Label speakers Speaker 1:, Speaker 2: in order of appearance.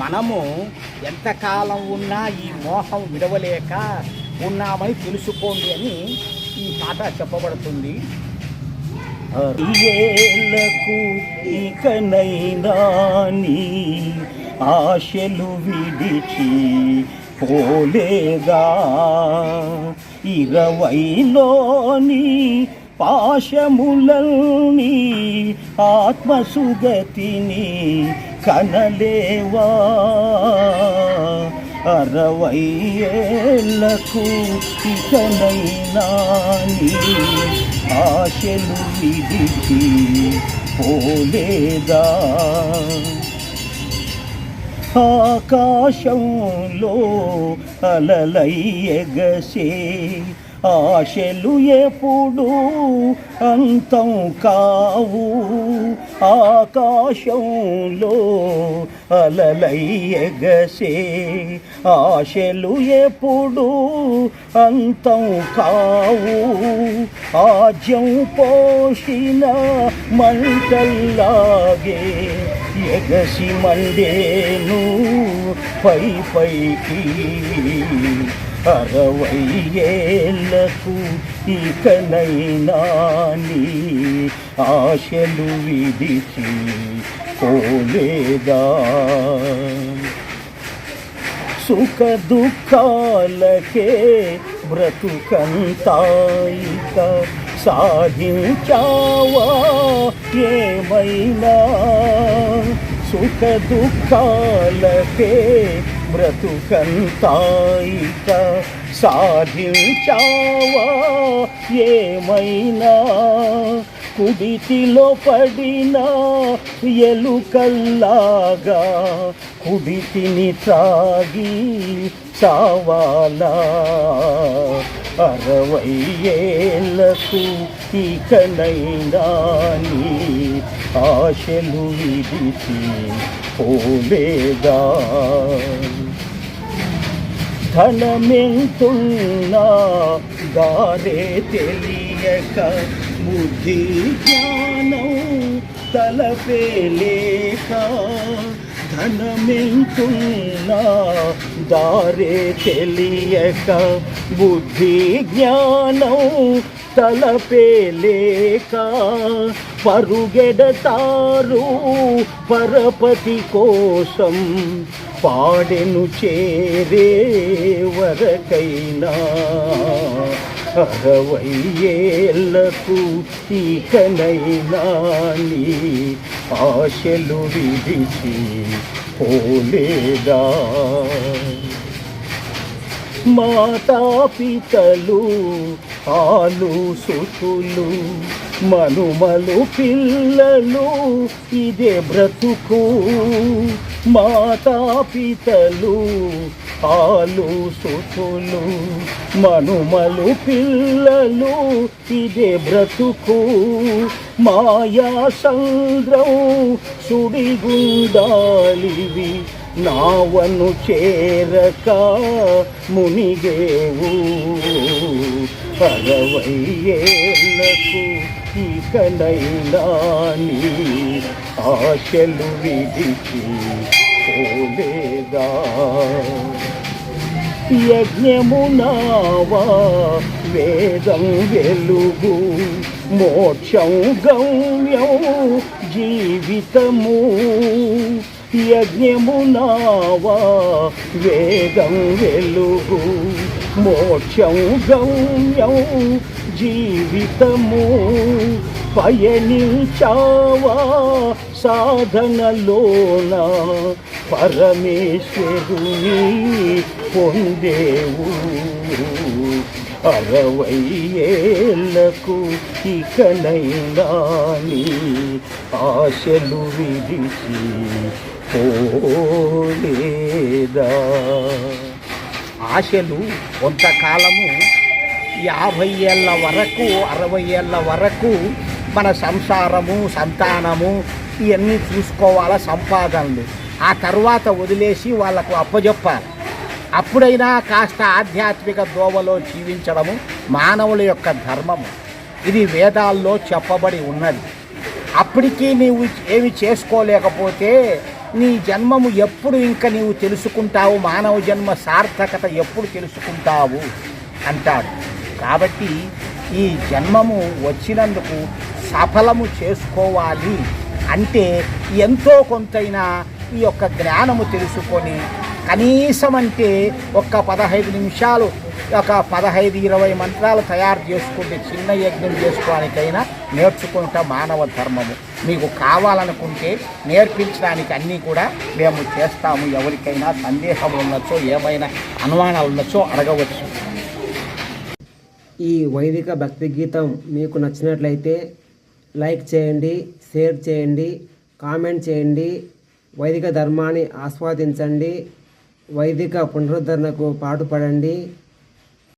Speaker 1: మనము ఎంతకాలం ఉన్నా ఈ మోహం విడవలేక ఉన్నామని తెలుసుకోండి అని ఈ పాట చెప్పబడుతుంది.
Speaker 2: ఏళ్ళకు ఇకనైనా ఆశలు విడిచి పోలేదా? ఇరవైలోని పాశములని ఆత్మసుగతిని కనలేవా? అరవై ఏళ్ళకు ఇకనైనా ఆశలు విడిచి పోలేదా? ఆకాశంలో అలలై ఎగసే ఆశలు ఎప్పుడు అంతం కావు. ఆకాశంలో అలలై ఎగసే ఆశలు ఎప్పుడు అంతం కావు. ఆజ్యం పోషిన మంటల్లాగే ఎగసి మండేను పై పైకి అరవై ఏళ్ళకు ఇకనైనా నీ ఆశలు విడిచి పోలేదా? సుఖ దుఃఖాలకే బ్రతుకంతాయిక సాధించావా ఏమైనా? సుఖ దుఃఖాలకే బ్రతుకంతాయి సాధించావా? ఏమైనా? కుడితిలో పడిన ఎలుకల్లాగా? కుడితిని త్రాగి చావాలా? అరవై ఏళ్ళకు ఇకనైనా ఆశలు విడిచి పోలేదా? ధనమెంతున్నా దారే తెలియక బుద్ధి జ్ఞానం తలపేలేక ధనమెంతున్నా దారే తెలియక బుద్ధి జ్ఞానం తలపేలేక పరుగెడతారు పరపతి కోసం పాడెను చేరే వరకైనా. అరవై ఇకనైనా నీ ఆశలు విడిచి పోలేదా? మాతాపితలు ఆలు సుతులు మనుమలు పిల్లలు ఇదే బ్రతుకు. మాతాపితలు ఆలు సుతులు మనుమలు పిల్లలు ఇదే బ్రతుకు. మాయా సంద్రం సుడిగుండాలివి నావను చేరక మునిగేవు. అరవై ఏళ్ళకు ఇకనైనా ఆశలు విడిచి పోలేదా? యజ్ఞమునావా వేదం వెలుగు? మోక్షం గమ్యం జీవితము? యజ్ఞమునావా వేదం వెలుగు? మోక్షం గమ్యం జీవితము పయనించావా సాధనలోన? పరమేశ్వరుని పొందేవు. అరవై ఏళ్ళకు ఇకనైనా ఆశలు విడిచి పోలేదా?
Speaker 1: ఆశలు కొంతకాలము యాభై ఏళ్ళ వరకు అరవై ఏళ్ళ వరకు మన సంసారము సంతానము ఇవన్నీ చూసుకోవాలా సంపాదనలు. ఆ తర్వాత వదిలేసి వాళ్ళకు అప్పజెప్పాలి. అప్పుడైనా కాస్త ఆధ్యాత్మిక దోవలో జీవించడము మానవుల యొక్క ధర్మము. ఇది వేదాల్లో చెప్పబడి ఉన్నది. అప్పటికీ నీవు ఏమి చేసుకోలేకపోతే నీ జన్మము ఎప్పుడు ఇంకా నీవు తెలుసుకుంటావు? మానవ జన్మ సార్థకత ఎప్పుడు తెలుసుకుంటావు? అంటాడు. కాబట్టి ఈ జన్మము వచ్చినందుకు సఫలము చేసుకోవాలి అంటే ఎంతో కొంతైనా ఈ యొక్క జ్ఞానము తెలుసుకొని కనీసం అంటే ఒక్క పదహైదు నిమిషాలు ఒక పదహైదు ఇరవై మంత్రాలు తయారు చేసుకుంటే చిన్న యజ్ఞం చేసుకోవడానికైనా నేర్చుకుంటా మానవ ధర్మము. మీకు కావాలనుకుంటే నేర్పించడానికి అన్నీ కూడా మేము చేస్తాము. ఎవరికైనా సందేహం ఉండొచ్చో ఏమైనా అనుమానాలు ఉండొచ్చో అడగవచ్చు.
Speaker 3: ఈ వైదిక భక్తి గీతం మీకు నచ్చినట్లయితే లైక్ చేయండి షేర్ చేయండి కామెంట్ చేయండి వైదిక ధర్మాన్ని ఆస్వాదించండి వైదిక పునరుద్ధరణకు పాటుపడండి.